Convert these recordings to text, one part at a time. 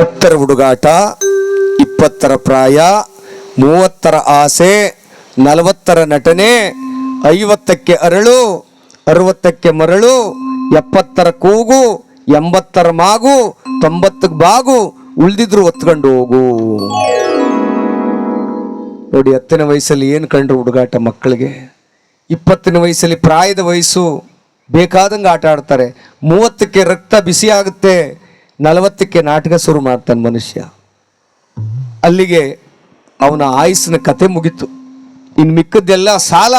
ಹತ್ತರ ಹುಡುಗಾಟ, ಇಪ್ಪತ್ತರ ಪ್ರಾಯ, ಮೂವತ್ತರ ಆಸೆ, ನಲವತ್ತರ ನಟನೆ, ಐವತ್ತಕ್ಕೆ ಅರಳು, ಅರವತ್ತಕ್ಕೆ ಮರಳು, ಎಪ್ಪತ್ತರ ಕೂಗು, ಎಂಬತ್ತರ ಮಾಗು, ತೊಂಬತ್ತಕ್ಕೆ ಬಾಗು, ಉಳಿದಿದ್ರು ಒತ್ಕೊಂಡು ಹೋಗು. ನೋಡಿ, ಹತ್ತನೇ ವಯಸ್ಸಲ್ಲಿ ಏನು ಕಂಡ್ರು ಹುಡುಗಾಟ ಮಕ್ಕಳಿಗೆ? ಇಪ್ಪತ್ತನೇ ವಯಸ್ಸಲ್ಲಿ ಪ್ರಾಯದ ವಯಸ್ಸು ಬೇಕಾದಂಗೆ ಆಟ ಆಡ್ತಾರೆ. ಮೂವತ್ತಕ್ಕೆ ರಕ್ತ ಬಿಸಿ ಆಗುತ್ತೆ. ನಲವತ್ತಕ್ಕೆ ನಾಟಕ ಶುರು ಮಾಡ್ತಾನೆ ಮನುಷ್ಯ. ಅಲ್ಲಿಗೆ ಅವನ ಆಯಸ್ಸಿನ ಕತೆ ಮುಗೀತು. ಇನ್ನು ಮಿಕ್ಕದ್ದೆಲ್ಲ ಸಾಲ.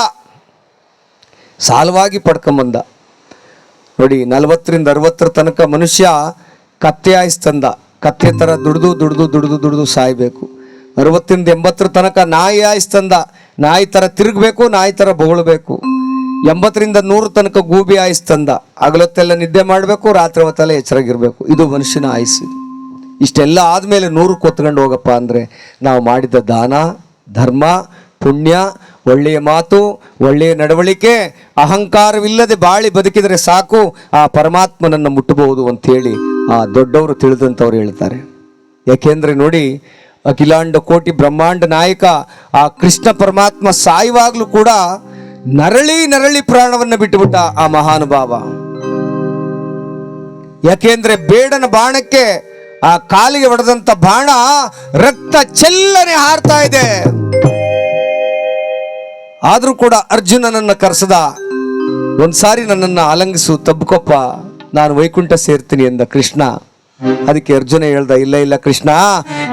ಸಾಲವಾಗಿ ಪಡ್ಕೊಂಬಂದ. ನೋಡಿ, ನಲವತ್ತರಿಂದ ಅರವತ್ತರ ತನಕ ಮನುಷ್ಯ ಕತ್ತೆ ಆಯ್ಸ್ ತಂದ. ಕತ್ತೆ ಥರ ದುಡ್ದು ದುಡ್ದು ದುಡ್ದು ದುಡ್ದು ಸಾಯಬೇಕು. ಅರವತ್ತರಿಂದ ಎಂಬತ್ತರ ತನಕ ನಾಯಿ ಆಯ್ಸ್ ತಂದ. ನಾಯಿ ಥರ ತಿರುಗಬೇಕು, ನಾಯಿ ಥರ ಬೊಗಳ್ಬೇಕು. ಎಂಬತ್ತರಿಂದ ನೂರು ತನಕ ಗೂಬಿ ಆಯ್ಸ್ ತಂದ. ಹಗಲೊತ್ತೆಲ್ಲ ನಿದ್ದೆ ಮಾಡಬೇಕು, ರಾತ್ರಿ ಹೊತ್ತೆಲ್ಲ ಎಚ್ಚರಾಗಿರ್ಬೇಕು. ಇದು ಮನುಷ್ಯನ ಆಯಸ್ಸು. ಇಷ್ಟೆಲ್ಲ ಆದಮೇಲೆ ನೂರು ಕೊತ್ಕೊಂಡು ಹೋಗಪ್ಪ ಅಂದರೆ ನಾವು ಮಾಡಿದ ದಾನ, ಧರ್ಮ, ಪುಣ್ಯ, ಒಳ್ಳೆಯ ಮಾತು, ಒಳ್ಳೆಯ ನಡವಳಿಕೆ, ಅಹಂಕಾರವಿಲ್ಲದೆ ಬಾಳಿ ಬದುಕಿದರೆ ಸಾಕು, ಆ ಪರಮಾತ್ಮನನ್ನು ಮುಟ್ಟಬಹುದು ಅಂತೇಳಿ ಆ ದೊಡ್ಡವರು ತಿಳಿದಂಥವ್ರು ಹೇಳ್ತಾರೆ. ಯಾಕೆಂದ್ರೆ ನೋಡಿ, ಅಖಿಲಾಂಡ ಕೋಟಿ ಬ್ರಹ್ಮಾಂಡ ನಾಯಕ, ಆ ಕೃಷ್ಣ ಪರಮಾತ್ಮ ಸಾಯುವಾಗಲೂ ಕೂಡ ನರಳಿ ನರಳಿ ಪ್ರಾಣವನ್ನು ಬಿಟ್ಟುಬಿಟ್ಟ ಆ ಮಹಾನುಭಾವ ಯಾಕೆಂದ್ರೆ ಬೇಡನ ಬಾಣಕ್ಕೆ ಆ ಕಾಲಿಗೆ ಹೊಡೆದಂತ ಬಾಣ ರಕ್ತ ಚೆಲ್ಲನೆ ಹಾರ್ತಾ ಇದೆ. ಆದ್ರೂ ಕೂಡ ಅರ್ಜುನನನ್ನ ಕರೆಸದ, ಒಂದ್ಸಾರಿ ನನ್ನನ್ನ ಅಲಂಗಿಸು ತಬ್ಕೊಪ್ಪ, ನಾನು ವೈಕುಂಠ ಸೇರ್ತೀನಿ ಎಂದ ಕೃಷ್ಣ. ಅದಕ್ಕೆ ಅರ್ಜುನ ಹೇಳ್ದ, ಇಲ್ಲ ಇಲ್ಲ ಕೃಷ್ಣ,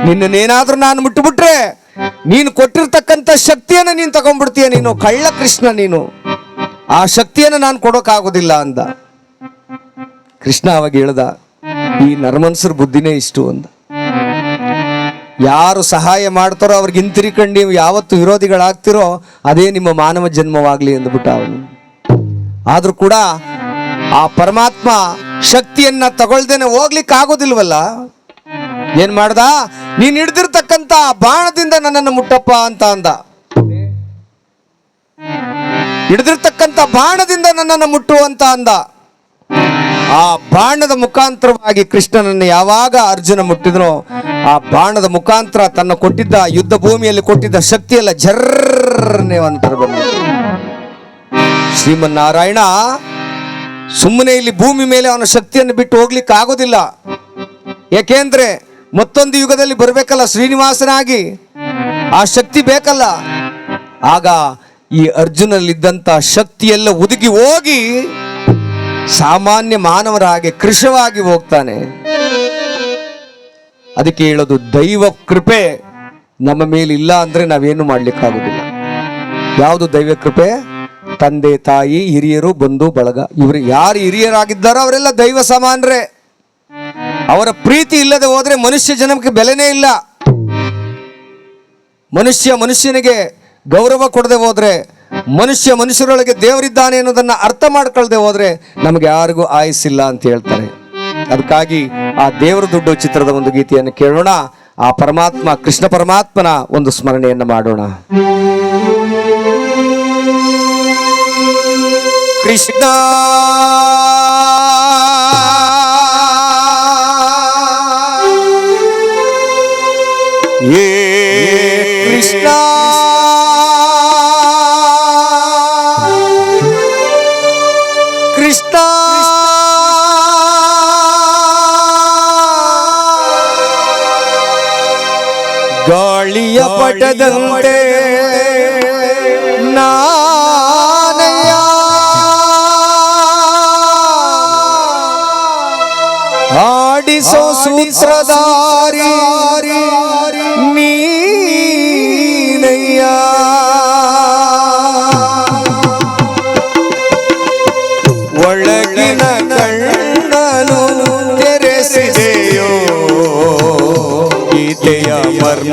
ನಿನ್ನನ್ನೇನಾದ್ರೂ ನಾನು ಮುಟ್ಟುಬಿಟ್ರೆ ನೀನು ಕೊಟ್ಟಿರ್ತಕ್ಕಂಥ ಶಕ್ತಿಯನ್ನ ನೀನು ತಗೊಂಡ್ಬಿಡ್ತೀಯ ನೀನು. ಕಳ್ಳ ಕೃಷ್ಣ ನೀನು. ಆ ಶಕ್ತಿಯನ್ನು ನಾನು ಕೊಡೋಕ್ಕಾಗೋದಿಲ್ಲ ಅಂದ. ಕೃಷ್ಣ ಅವಾಗ ಹೇಳ್ದ, ಈ ನರಮನ್ಸರ್ ಬುದ್ಧಿನೇ ಇಷ್ಟು ಅಂದ. ಯಾರು ಸಹಾಯ ಮಾಡ್ತಾರೋ ಅವ್ರಿಗೆ ಹಿಂತಿರಿಕೊಂಡು ನೀವು ಯಾವತ್ತು ವಿರೋಧಿಗಳಾಗ್ತಿರೋ ಅದೇ ನಿಮ್ಮ ಮಾನವ ಜನ್ಮವಾಗಲಿ ಅಂದ್ಬಿಟ್ಟ ಅವನು. ಆದರೂ ಕೂಡ ಆ ಪರಮಾತ್ಮ ಶಕ್ತಿಯನ್ನ ತಗೊಳ್ದೇನೆ ಹೋಗ್ಲಿಕ್ಕೆ ಆಗೋದಿಲ್ವಲ್ಲ ಏನ್ ಮಾಡ್ದ? ನೀನ್ ಆ ಬಾಣದಿಂದ ನನ್ನನ್ನು ಮುಟ್ಟಪ್ಪ ಅಂತ ಅಂದ. ಹಿಡಿದಿರ್ತಕ್ಕಂಥ ಬಾಣದಿಂದ ನನ್ನನ್ನು ಮುಟ್ಟು ಅಂತ ಅಂದ. ಆ ಬಾಣದ ಮುಖಾಂತರವಾಗಿ ಕೃಷ್ಣನನ್ನು ಯಾವಾಗ ಅರ್ಜುನ ಮುಟ್ಟಿದ್ರು ಆ ಬಾಣದ ಮುಖಾಂತರ ತನ್ನ ಕೊಟ್ಟಿದ್ದ ಯುದ್ಧ ಭೂಮಿಯಲ್ಲಿ ಕೊಟ್ಟಿದ್ದ ಶಕ್ತಿಯೆಲ್ಲ ಜರ್ರನೆ ಅಂತ ಬಂದ ಶ್ರೀಮನ್ನಾರಾಯಣ, ಸುಮ್ಮನೆ ಇಲ್ಲಿ ಭೂಮಿ ಮೇಲೆ ಅವನ ಶಕ್ತಿಯನ್ನು ಬಿಟ್ಟು ಹೋಗ್ಲಿಕ್ಕೆ ಆಗೋದಿಲ್ಲ ಯಾಕೆಂದ್ರೆ ಮತ್ತೊಂದು ಯುಗದಲ್ಲಿ ಬರಬೇಕಲ್ಲ ಶ್ರೀನಿವಾಸನಾಗಿ. ಆ ಶಕ್ತಿ ಬೇಕಲ್ಲ. ಆಗ ಈ ಅರ್ಜುನಲ್ಲಿದ್ದಂಥ ಶಕ್ತಿಯೆಲ್ಲ ಉದುಗಿ ಹೋಗಿ ಸಾಮಾನ್ಯ ಮಾನವರ ಹಾಗೆ ಕೃಶವಾಗಿ ಹೋಗ್ತಾನೆ. ಅದಕ್ಕೆ ಹೇಳೋದು ದೈವ ಕೃಪೆ ನಮ್ಮ ಮೇಲೆ ಇಲ್ಲ ಅಂದ್ರೆ ನಾವೇನು ಮಾಡ್ಲಿಕ್ಕಾಗೋದಿಲ್ಲ. ಯಾವುದು ದೈವ ಕೃಪೆ? ತಂದೆ ತಾಯಿ ಹಿರಿಯರು ಬಂಧು ಬಳಗ. ಇವರು ಯಾರು ಹಿರಿಯರಾಗಿದ್ದಾರೋ ಅವರೆಲ್ಲ ದೈವ ಸಮಾನರೇ. ಅವರ ಪ್ರೀತಿ ಇಲ್ಲದೆ ಹೋದ್ರೆ ಮನುಷ್ಯ ಜನ್ಮಕ್ಕೆ ಬೆಲೆನೇ ಇಲ್ಲ. ಮನುಷ್ಯ ಮನುಷ್ಯನಿಗೆ ಗೌರವ ಕೊಡದೆ ಹೋದ್ರೆ, ಮನುಷ್ಯ ಮನುಷ್ಯರೊಳಗೆ ದೇವರಿದ್ದಾನೆ ಅನ್ನೋದನ್ನ ಅರ್ಥ ಮಾಡ್ಕೊಳ್ದೆ ಹೋದ್ರೆ ನಮಗೆ ಯಾರಿಗೂ ಆಯಸ್ಸಿಲ್ಲ ಅಂತ ಹೇಳ್ತಾರೆ. ಅದಕ್ಕಾಗಿ ಆ ದೇವರ ದುಡ್ಡು ಚಿತ್ರದ ಒಂದು ಗೀತೆಯನ್ನು ಕೇಳೋಣ. ಆ ಪರಮಾತ್ಮ, ಕೃಷ್ಣ ಪರಮಾತ್ಮನ ಒಂದು ಸ್ಮರಣೆಯನ್ನು ಮಾಡೋಣ. ಕೃಷ್ಣ ಕೃಷ್ಣ ಗಾಳಿಯ ಪಟದಂತೆ ನಾನಯ್ಯ ಆಡಿಸೋ ಸೂತ್ರಧಾರಿ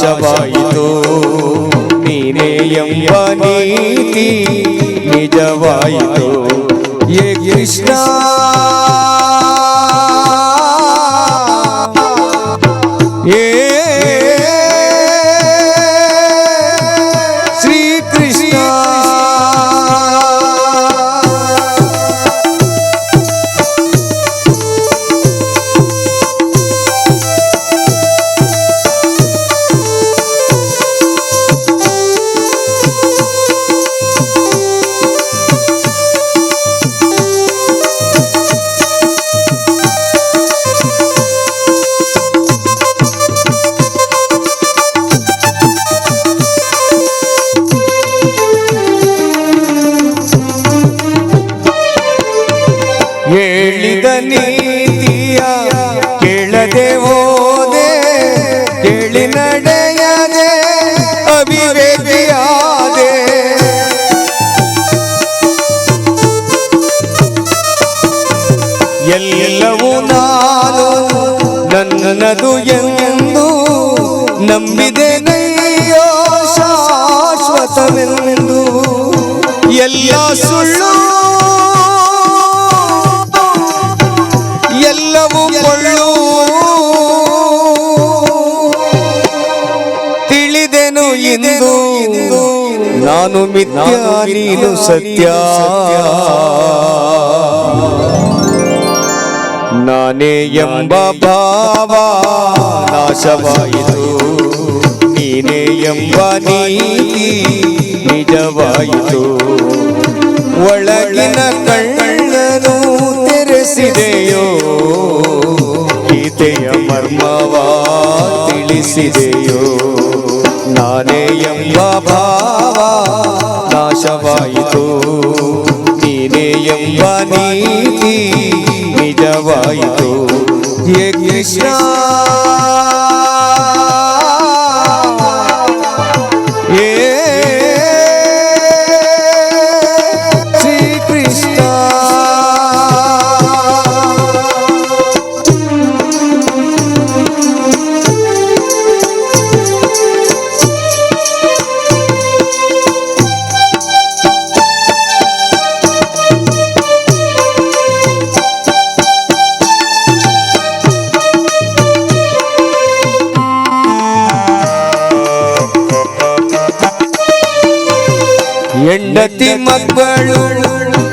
ನಾಶವಾಯಿತು ನೀನೇ ಎಂಬ ನೀತಿ ನಿಜವಾಯಿತು ಏ ಕೃಷ್ಣ ಕೇಳದೆ ಓದೆ ಕೇಳಿ ನಡೆಯದೆ ಅವಿವೇಕಿಯಾದೆ ಎಲ್ಲವೂ ನಾನು ನನ್ನದು ಎಂದು ನಂಬಿದೆ ನಯ್ಯೋ ಶಾಶ್ವತವೆಂದು. ಎಲ್ಲ ಸುಳ್ಳು ನಾನು ಮಿಥ್ಯ ನೀನು ಸತ್ಯ. ನಾನೇ ಎಂಬ ಭಾವ ನಾಶವಾಯಿತು. ನೀನೇ ಎಂಬ ನೀತಿ ನಿಜವಾಯಿತು. ಒಳಗಿನ ಕಣ್ಣನು ತೆರೆಸಿದೆಯೋ ಗೀತೆಯ ಮರ್ಮವ ತಿಳಿಸಿದೆಯೋ ನೀನೇ ಎಂಬ ನೀತಿ ನಿಜವಾಯಿತು ಹೇ ಕೃಷ್ಣ ಹೆಂಡತಿ ಮಕ್ಕಳು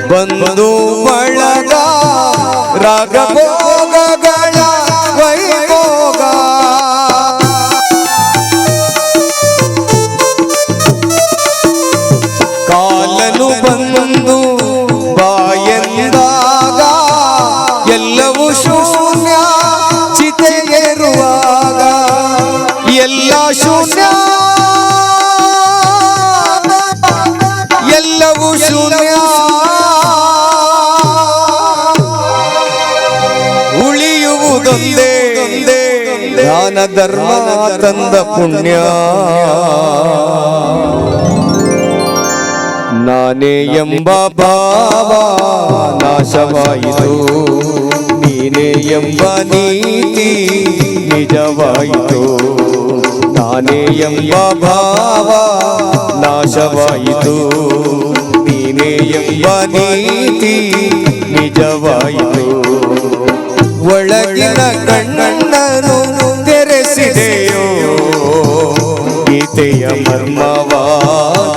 ಬಂದು ಬಳಗ ರಾಗಭೋಗಗಳ ಶೂನ್ಯ ಉಳಿಯುವುದೊಂದೇ ದಾನ ಧರ್ಮ ತಂದ ಪುಣ್ಯ. ನಾನೇ ಎಂಬ ಭಾವ ನಾಶವಾಯಿತು. ನೀನೇ ಎಂಬ ನೀತಿ ನಿಜವಾಯಿತು. ನಾನೇ ಎಂಬ ಭಾವ ನಾಶವಾಯಿತು. ಎಂಬ ನೀತಿ ನಿಜವಾಯಿತು. ಒಳಗಿನ ಕಣ್ಣನ್ನು ತೆರೆಸಿದೆಯೋ? ಗೀತೆಯ ಮರ್ಮವ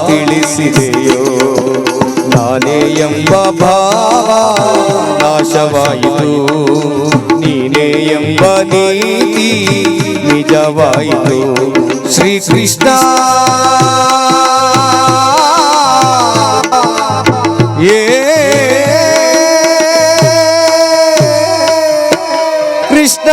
ತಿಳಿಸಿದೆಯೋ? ನಾನೇ ಎಂಬ ಭಾವ ನಾಶವಾಯಿತು. ನೀನೇ ಎಂಬ ನೀತಿ ನಿಜವಾಯಿತು. ಶ್ರೀ ಕೃಷ್ಣ ಕೃಷ್ಣ